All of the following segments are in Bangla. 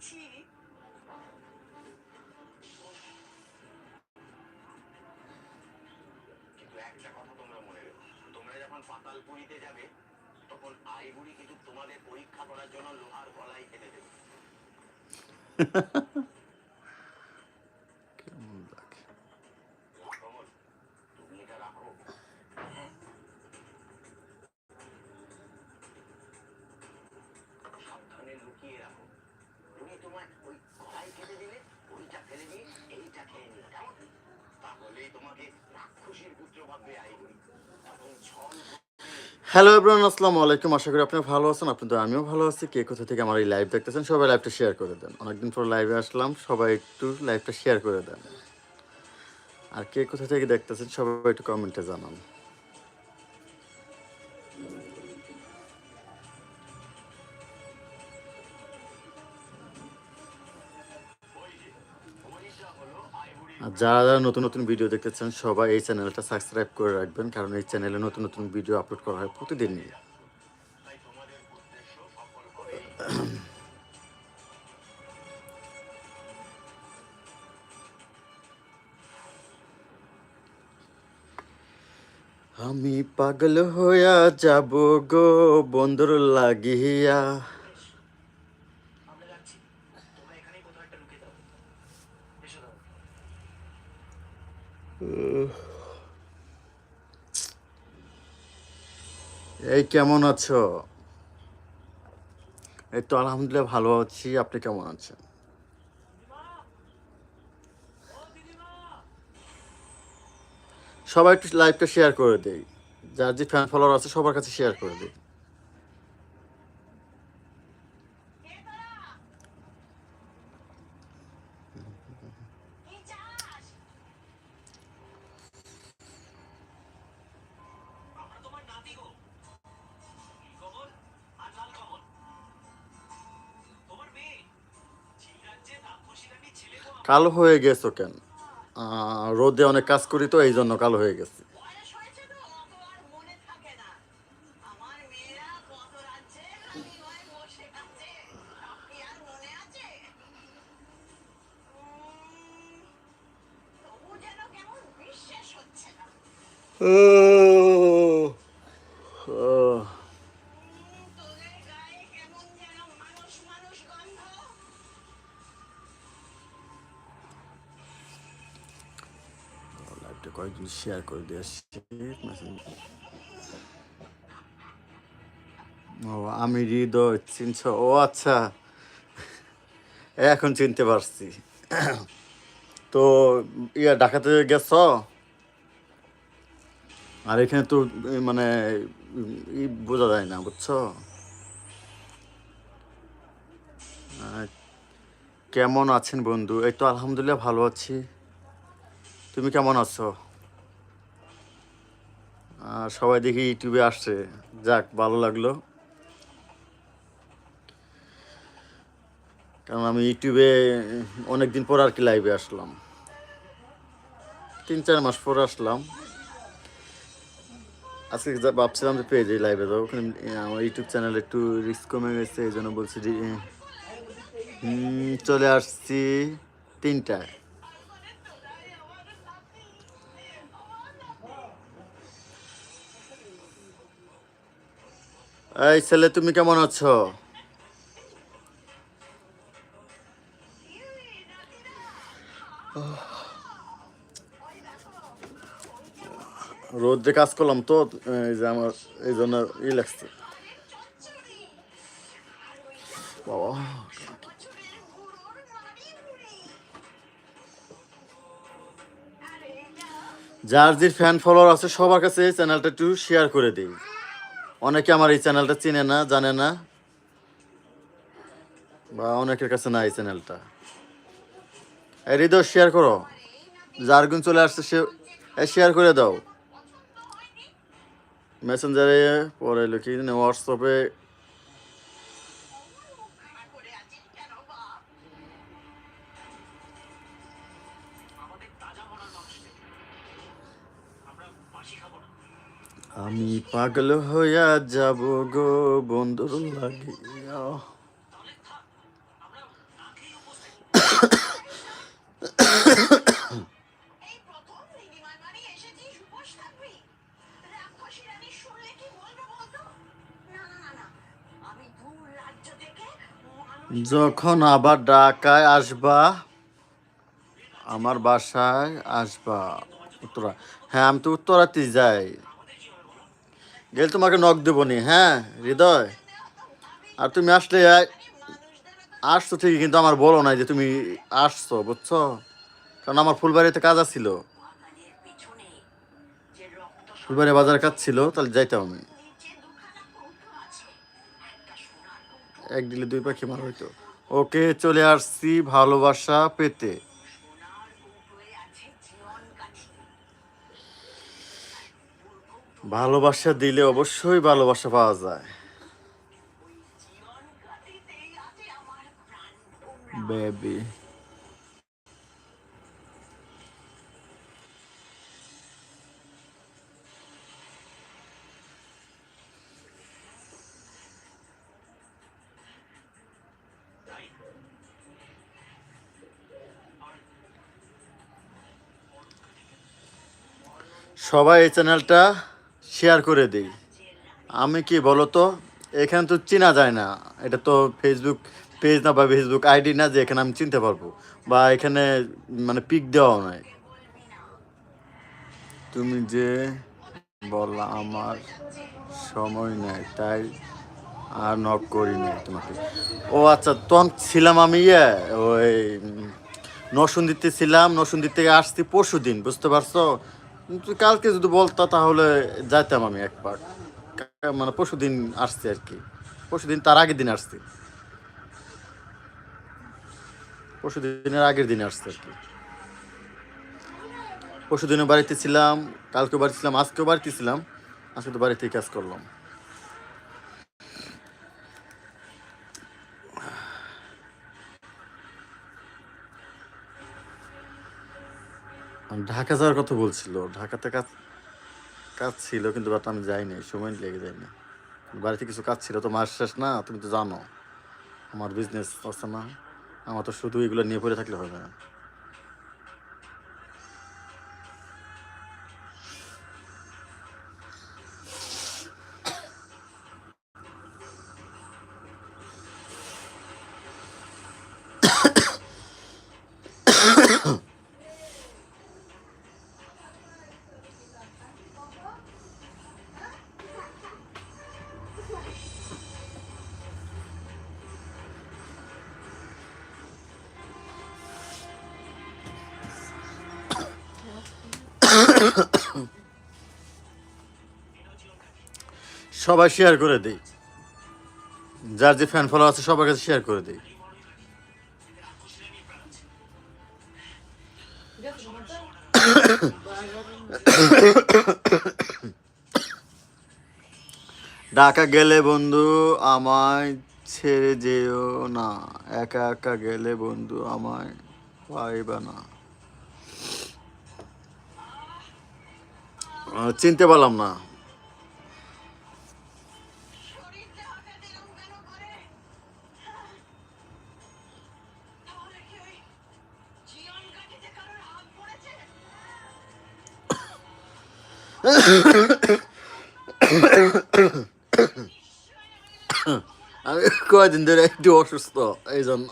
যাচ্ছি কিন্তু একটা কথা তোমরা মনে রেখো। তোমরা যখন পাতালপুরিতে যাবে তখন আইগুড়ি কিন্তু তোমাদের পরীক্ষা করার জন্য লোহার গলায় খেতে দেবে কেমন লাগে কমল তুমি এটা রাখো সাবধানে লুকিয়ে রাখো তুমি তোমার ওই গলায় কেটে দিলে ওইটা ফেলে দিয়ে এইটা খেয়ে নিও কেমন তাহলেই তোমাকে রাক্ষসীর পুত্র ভাববে আইবুড়ি তখন ছল হ্যালো এবরান আসসালামু আলাইকুম। আশা করি আপনি ভালো আছেন, আপনি তো আমিও ভালো আছি। কে কোথা থেকে আমার এই লাইভ দেখতেছেন, সবাই লাইভটা শেয়ার করে দেন। অনেকদিন পর লাইভে আসলাম, সবাই একটু লাইভটা শেয়ার করে দেন। আর কে কোথা থেকে দেখতেছেন, সবাই একটু কমেন্টে জানান। আর যারা যারা নতুন নতুন ভিডিও দেখতেছেন, সবাই এই চ্যানেলটা সাবস্ক্রাইব করে রাখবেন, কারণ এই চ্যানেলে নতুন নতুন ভিডিও আপলোড করা হয় সফল করে আমি পাগল হইয়া যাব গো বন্ধুর লাগিয়া আমরা যাচ্ছি তোমরা এখানেই কোথাও একটা লুকিয়ে দাও এসো দাও এই কেমন আছো? এই তো আলহামদুলিল্লাহ ভালো আছি। আপনি কেমন আছেন? সবাই একটু লাইভটা শেয়ার করে দেই। যার যে ফ্যান ফলোয়ার আছে, সবার কাছে শেয়ার করে দিই। কালো হয়ে গেছো কেন? রোদে অনেক কাজ করি তো এই জন্য কালো হয়ে গেছে। শেয়ার করে দিয়ে আসছি ও, আমি হৃদয় চিনছ। ও আচ্ছা। এখন চিনতে পারছি। তো, ইয়া, ঢাকাতে গেছ? আর এখানে তো মানে বোঝা যায় না, বুঝছ? কেমন আছেন বন্ধু? এই তো আলহামদুলিল্লাহ ভালো আছি। তুমি কেমন আছো? সবাই দেখি ইউটিউবে আসছে। যাক, ভালো লাগল। কারণ আমি ইউটিউবে অনেকদিন পর আর কি লাইভে আসলাম। তিন চার মাস পর আসলাম। আজকে ভাবছিলাম যে পেয়ে যাই লাইভে যাব আমার ইউটিউব চ্যানেলে একটু রিস্ক কমে গেছে, এই জন্য বলছি চলে আসছি তিনটায়। এই ছেলে, তুমি কেমন আছো? রোদ্রে কাজ করলাম তো, এই যে আমার, এই জন্য ই লাগছে। বাবা, যার যে ফ্যান ফলোয়ার আছে, সবার কাছে এই চ্যানেলটা একটু শেয়ার করে দিই। অনেকে আমার এই চ্যানেলটা চিনে না, জানে না, বা অনেকের কাছে না এই চ্যানেলটা। এই হৃদয় শেয়ার করো। যার গুণ চলে আসছে, সে শেয়ার করে দাও। মেসেঞ্জারে পরে লিখি হোয়াটসঅ্যাপে আমি পাগল হইয়া যাব গো বন্ধুর লাগে যখন আবার ঢাকায় আসবা, আমার বাসায় আসবা। উত্তরা হ্যাঁ আমি তো উত্তরাতেই যাই। গেলে তোমাকে নখ দেবো নি হ্যাঁ হৃদয়। আর তুমি আসলে আসছো ঠিকই, কিন্তু আমার বলো নাই যে তুমি আসছো, বুঝছ? কারণ আমার ফুলবাড়িতে কাজ ছিল ফুলবাড়ি বাজার কাজ ছিল, তাহলে যাইতাম আমি। এক দিলে দুই পাখি মার হইতো। ওকে, চলে আসছি ভালোবাসা পেতে। ভালোবাসা দিলে অবশ্যই ভালোবাসা পাওয়া যায়। বেবি সবাই এই চ্যানেলটা শেয়ার করে দিই। আমি কি বলো তো এখানে তো চেনা যায় না। এটা তো ফেসবুক পেজ না বা ফেসবুক আইডি না যে এখানে আমি চিনতে পারব। বা এখানে মানে পিক দেওয়াও নাই। তুমি যে বললা, আমার সময় নেই, তাই আর নক করি নাই তোমাকে। ও আচ্ছা তখন ছিলাম আমি ইয়ে ওই নসুন্দিতে ছিলাম। নসুন্দির থেকে আসছি পরশু দিন বুঝতে পারছ? কালকে যদি বলতো তাহলে যাইতাম আমি এক পাক মানে পরশু দিন আসছি আর কি। পরশু দিন তার আগের দিন আসছি। পরশু দিনের আগের দিন আসছি আর কি। পরশু দিনও বাড়িতে ছিলাম, কালকেও বাড়িতে ছিলাম, আজকেও বাড়িতে ছিলাম, আজকে তো বাড়িতেই কাজ করলাম। ঢাকা যাওয়ার কথা বলছিল ঢাকাতে কাজ কাজ ছিল কিন্তু বাট আমি যাইনি সময় লেগে যায়নি বাড়িতে কিছু কাজ ছিল তো মাস শেষ না তুমি তো জানো আমার বিজনেস আছে না আমার তো শুধু এগুলো নিয়ে পড়ে থাকলে হবে না সবাই শেয়ার করে দিই। যার যে ফ্যান ফলো আছে সবার কাছে শেয়ার করে দিই। ঢাকা গেলে বন্ধু আমায় ছেড়ে যেও না। একা একা গেলে বন্ধু আমায় পাইবা না। চিনতে পারলাম না। আমি কয়দিন ধরে একটু অসুস্থ এই জন্য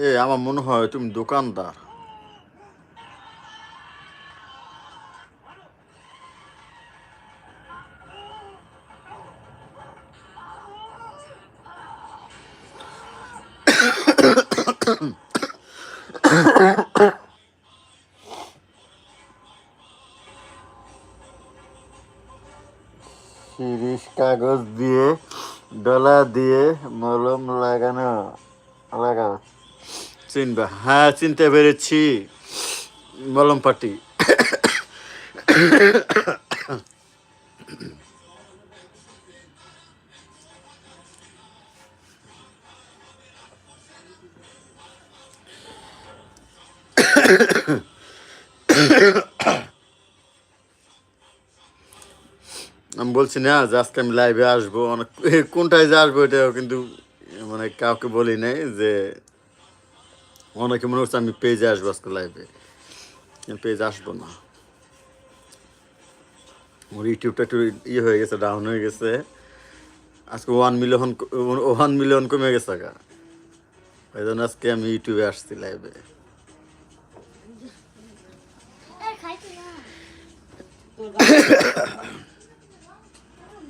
এ আমার মনে হয় তুমি দোকানদার কাগজ দিয়ে ডলা দিয়ে মলম লাগানো লাগাও। চিনবা? হ্যাঁ চিনতে পেরেছি। মলম পাটি। আমি বলছি না যে আজকে আমি লাইভে আসব। অনেক কোনটায় যে আসব এটাও কিন্তু মানে কাউকে বলি নাই যে অনেকে মনে হচ্ছে আমি পেজে আসব আজকে লাইভে পেজে আসব না। ওর ইউটিউবটা একটু ইয়ে হয়ে গেছে ডাউন হয়ে গেছে। আজকে ওয়ান মিলিয়ন ওয়ান মিলিয়ন কমে গেছে গা। ওই জন্য আজকে আমি ইউটিউবে আসছি লাইভে এই খাইছি না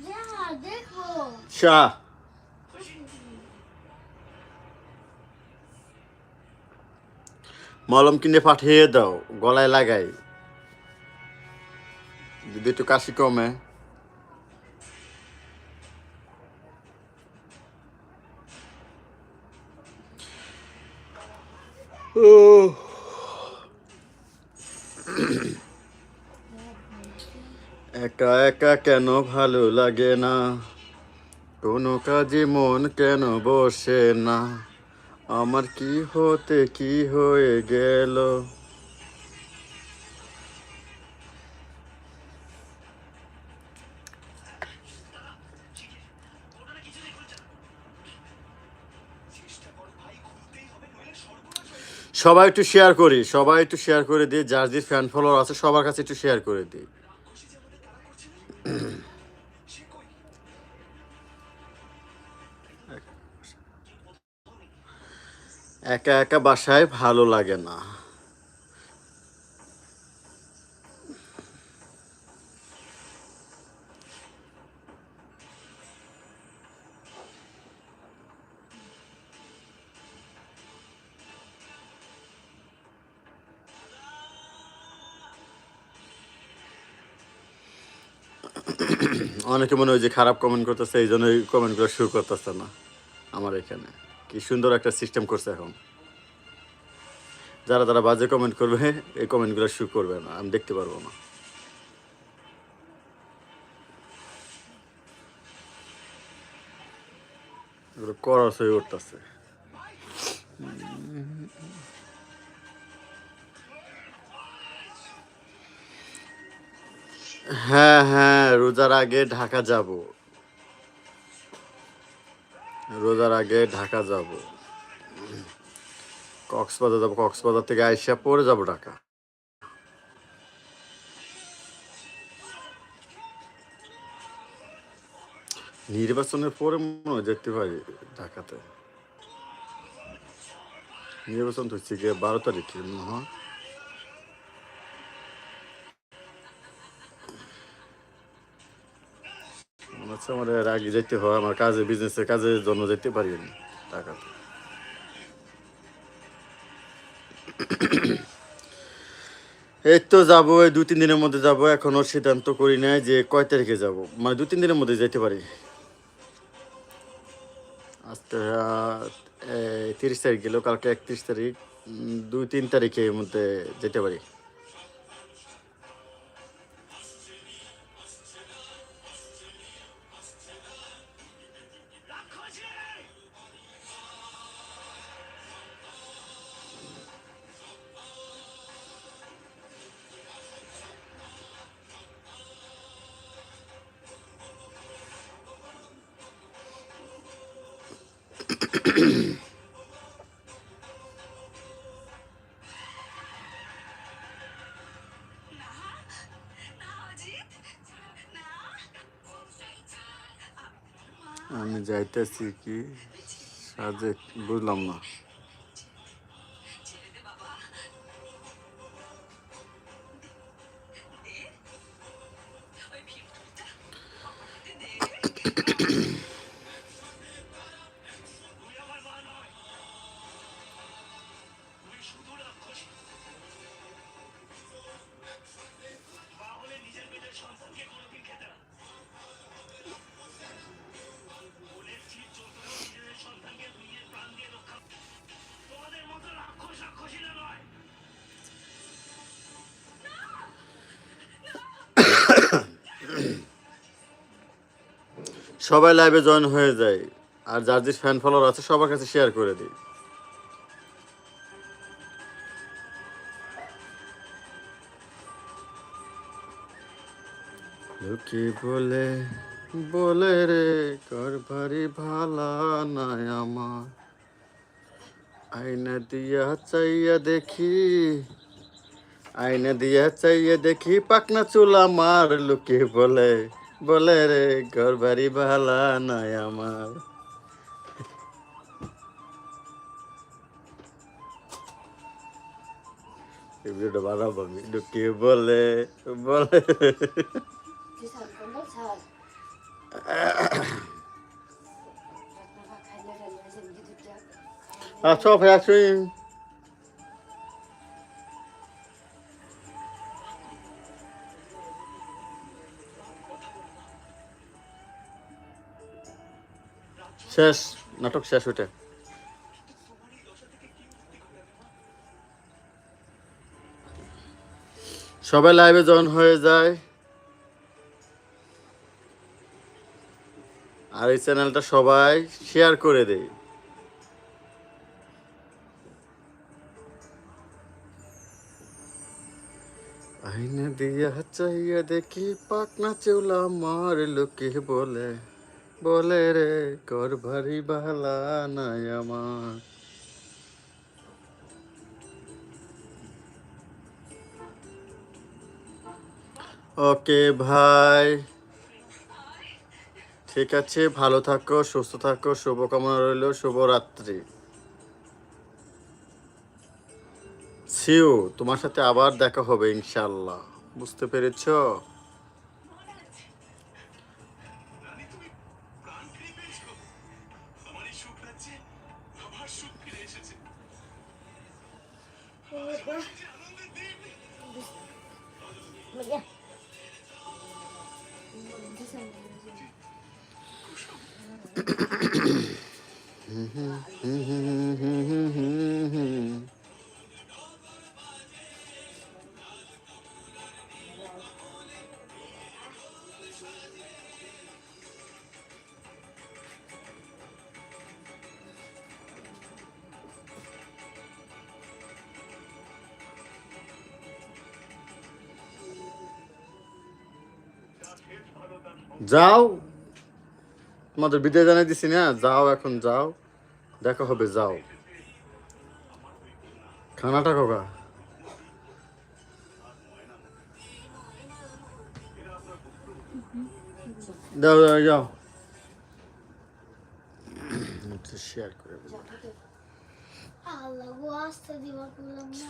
যা দেখো শাহ। মলম কিনে পাঠিয়ে দাও গলায় লাগাই। যদি একটু কাশি কমে। একা একা কেন ভালো লাগে না? কোনো কাজে মন কেন বসে না? আমার কি হতে কি হয়ে গেল। সবাই একটু শেয়ার করি, সবাই একটু শেয়ার করে দিই, যার যে ফ্যান ফলোয়ার আছে সবার কাছে একটু শেয়ার করে দিই। একা একা বাসায় ভালো লাগে না। অনেকে মনে হয় যে খারাপ কমেন্ট করতেছে এই জন্য কমেন্টগুলো শুরু করতেছে না আমার এখানে। কি সুন্দর একটা সিস্টেম করছে এখন। যারা যারা বাজে কমেন্ট করবে, এই কমেন্টগুলো শুরু করবে না, আমি দেখতে পারব না। এগুলো করস হয়ে উঠতেছে। হ্যাঁ হ্যাঁ রোজার আগে ঢাকা যাব। রোজার আগে ঢাকা যাব। কক্সবাজার যাব। কক্সবাজার থেকে আইসা পরে যাব ঢাকা। নির্বাচনের পরে মনে হয় যেতে পারি ঢাকাতে। নির্বাচন তো হচ্ছে গিয়ে বারো তারিখে, মনে হয়। হচ্ছে আমার আগে যেতে হয়, আমার কাজে বিজনেসের কাজের জন্য যেতে পারি আমি ঢাকাতে এই তো যাব, এই দু তিন দিনের মধ্যে যাব, এখনও সিদ্ধান্ত করি নাই যে কয় তারিখে যাব। মানে দু তিন দিনের মধ্যে যেতে পারি। আজকে তিরিশ তারিখ গেল, কালকে একত্রিশ তারিখ দুই তিন তারিখের মধ্যে যেতে পারি। যাইতেছি কি? সাজে বুঝলাম না। ছেড়ে সবাই লাইভে জয়েন হয়ে যায়। আর যার যে ফ্যান ফলোয়ার আছে, সবার কাছে শেয়ার করে দিই। লোকে বলে বলে রে কর ভারী ভালা নাই আমার। আয়না দিয়া চাইয়া দেখি, আয়না দিয়া চাইয়া দেখি পাকনা চুল আমার লোকে বলে। বলে রে ঘর বাড়ি ভালা নয় আমার ভিডিওটা কে বলে বলে। আচ্ছা ভাই শেষ, নাটক শেষ ওইটা সবাই লাইভে জয়েন হয়ে যায়। আর এই চ্যানেলটা সবাই শেয়ার করে দেয় আইনে দিয়া চাইয়া দেখি পাকনা চৌলা মার লোকে বলে। বলে রে, কর ভারী বালা নাই আমার। ওকে, ভাই। ঠিক আছে, ভালো থাকো, সুস্থ থাকো, শুভকামনা রইল, শুভরাত্রি। সিউ তোমার সাথে আবার দেখা হবে ইনশাল্লাহ বুঝতে পেরেছ? যাও। তোমাদের বিদায় জানাই দিছি না যাও এখন যাও। দেখা হবে যাও। খানাটা কোকা যাও যাও। যাও শেয়ার করে আল্লাহ আস্তে দিবার করলাম না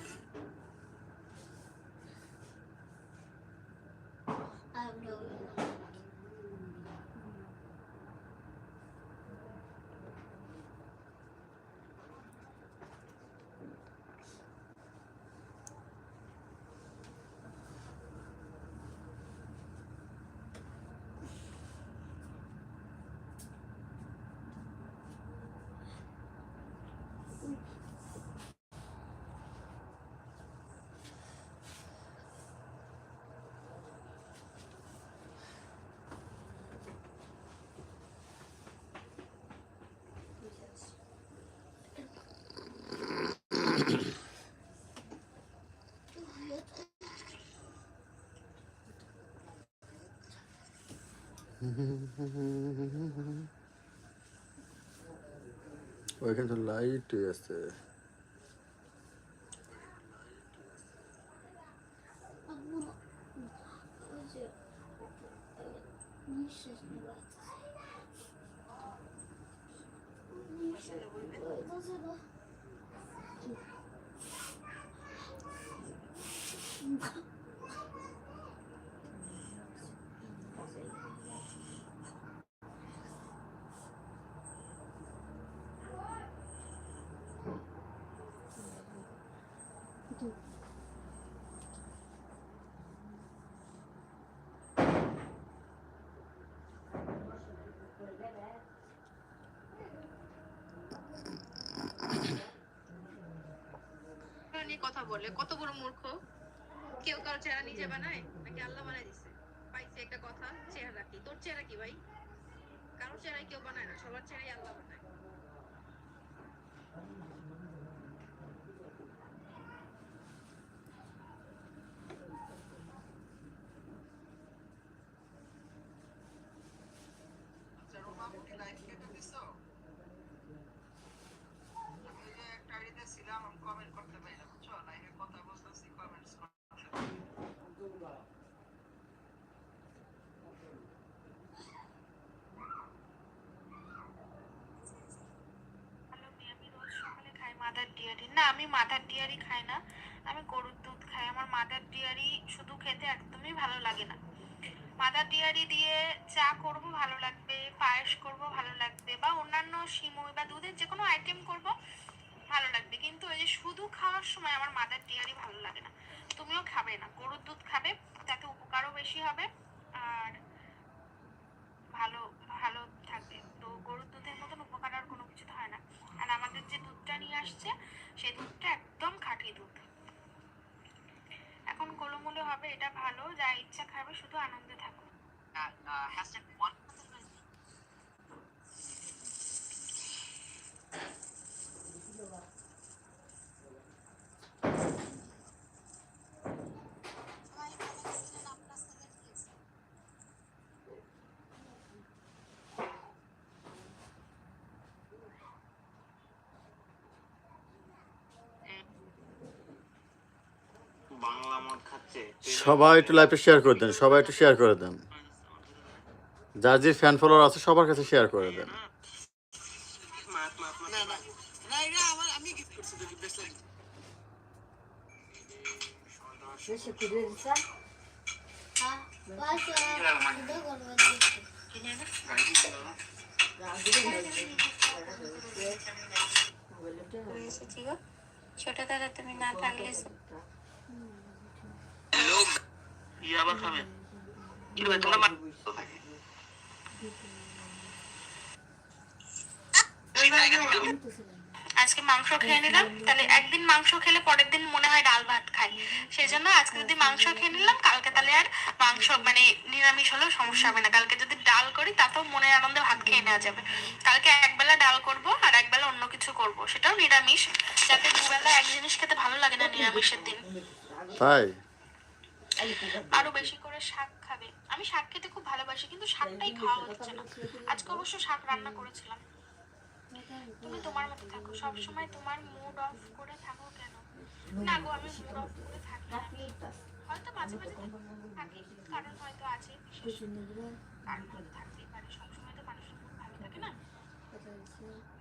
ওইখানে তো লাইট আছে 이제 নিঃশ্বাস নেওয়া নিঃশ্বাস বলতেছে না চেহারা নিয়ে কথা বলে। কত বড় মূর্খ। কেউ কারও চেহারা নিজে বানায়, নাকি আল্লাহ বানায় দিছে? পাইছে একটা কথা, চেহারা কি? তোর চেহারা কি ভাই? কারও চেহারা কেউ বানায় না, সবার চেহারাই আল্লাহ বানায় আচ্ছা রুমা আপনি লাইভ কেটে দিছো আমি যে একটা আইডিতে ছিলাম আমি কমেন্ট করতে পারি না বুঝছ লাইভে কথা বলতেছি কমেন্টস করতে পারি না। হ্যালো মেয়ে, আমি রোজ সকালে খাই মাদার ডিয়ারি না, আমি মাদার ডিয়ারি খাই না। আমি গরুর দুধ খাই। আমার মাদার ডিয়ারি শুধু খেতে একদমই ভালো লাগে না। মাদার ডিয়ারি দিয়ে চা করব, ভালো লাগবে। পায়েস করব, ভালো লাগবে। বা অন্যান্য সিমুই বা দুধের যে কোনো আইটেম করব, ভালো লাগবে। কিন্তু ওই যে শুধু খাওয়ার সময় আমার মাদার ডিয়ারি ভালো লাগে না। তুমিও খাবে না। গরুর দুধ খাবে, তাতে উপকারও বেশি হবে। আর ভালো এটা ভালো যা ইচ্ছা খাবে শুধু আনন্দে থাকো ওয়ান সবাই একটু লাইভটা শেয়ার করে দেন সবাই একটু শেয়ার করে দেন। যার যে ফ্যান ফলোয়ার আছে সবার কাছে শেয়ার করে দেন। হ্যাঁ ছোট দাদা তুমি না থাকলে লোক। ই খাবে। কি রে তোমরা আজকে মাংস খেয়ে নিলাম। তাহলে একদিন মাংস খেলে পরের দিন মনে হয় ডাল ভাত খাই। সেই জন্য আজকে যদি মাংস খেয়ে নিলাম কালকে তাহলে আর মাংস মানে নিরামিষ হলেও সমস্যা হবে না। কালকে যদি ডাল করি তাতেও মনের আনন্দে ভাত খেয়ে নেওয়া যাবে। কালকে একবেলা ডাল করব আর একবেলা অন্য কিছু করব। সেটাও নিরামিষ যাতে দুবেলা এক জিনিস খেতে ভালো লাগে না নিরামিষের দিন। তাই? আরও বেশি করে শাক খাবে। আমি শাক খেতে খুব ভালোবাসি, কিন্তু শাকটাই খাওয়া হচ্ছে না। আজকে অবশ্য শাক রান্না করেছিলাম। তুমি তোমার মতো থাকো। সব সময় তোমার মুড অফ করে থাকো কেন? না গো, আমি মুড অফ করে থাকি। হয়তো মাঝে মাঝে থাকি। কারণ হয়তো আছে বিশেষ কারণ হয়তো থাকতেই পারে। সবসময় তো মানুষের মুড ভালো থাকে না।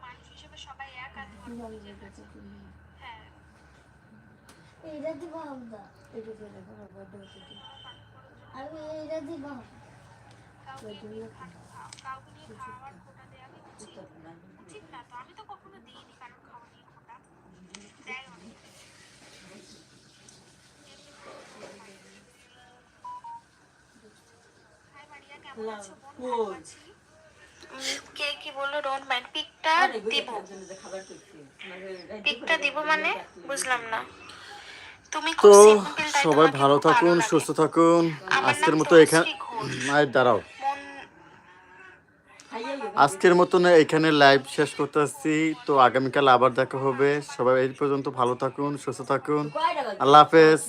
মানুষ হিসেবে সবাই এক আর তোমার নিজের কাছে। দিব এটা কি উচিত উচিত না তো আমি তো কখনো দিইনি কারোর খাওয়া নিয়ে খোটা দেয় অনেক হাই মারিয়া কেমন আছো বোন ভালো আছি কে কি বলল ডোন্ট মাইন্ড পিকটা দিব পিকটা দিব মানে বুঝলাম না। তো সবাই ভালো থাকুন সুস্থ থাকুন। আজকের মতো এখানে দাঁড়াও। আজকের মতন এখানে লাইভ শেষ করতে আসছি তো আগামীকাল আবার দেখা হবে। সবাই এই পর্যন্ত ভালো থাকুন সুস্থ থাকুন। আল্লাহ হাফেজ।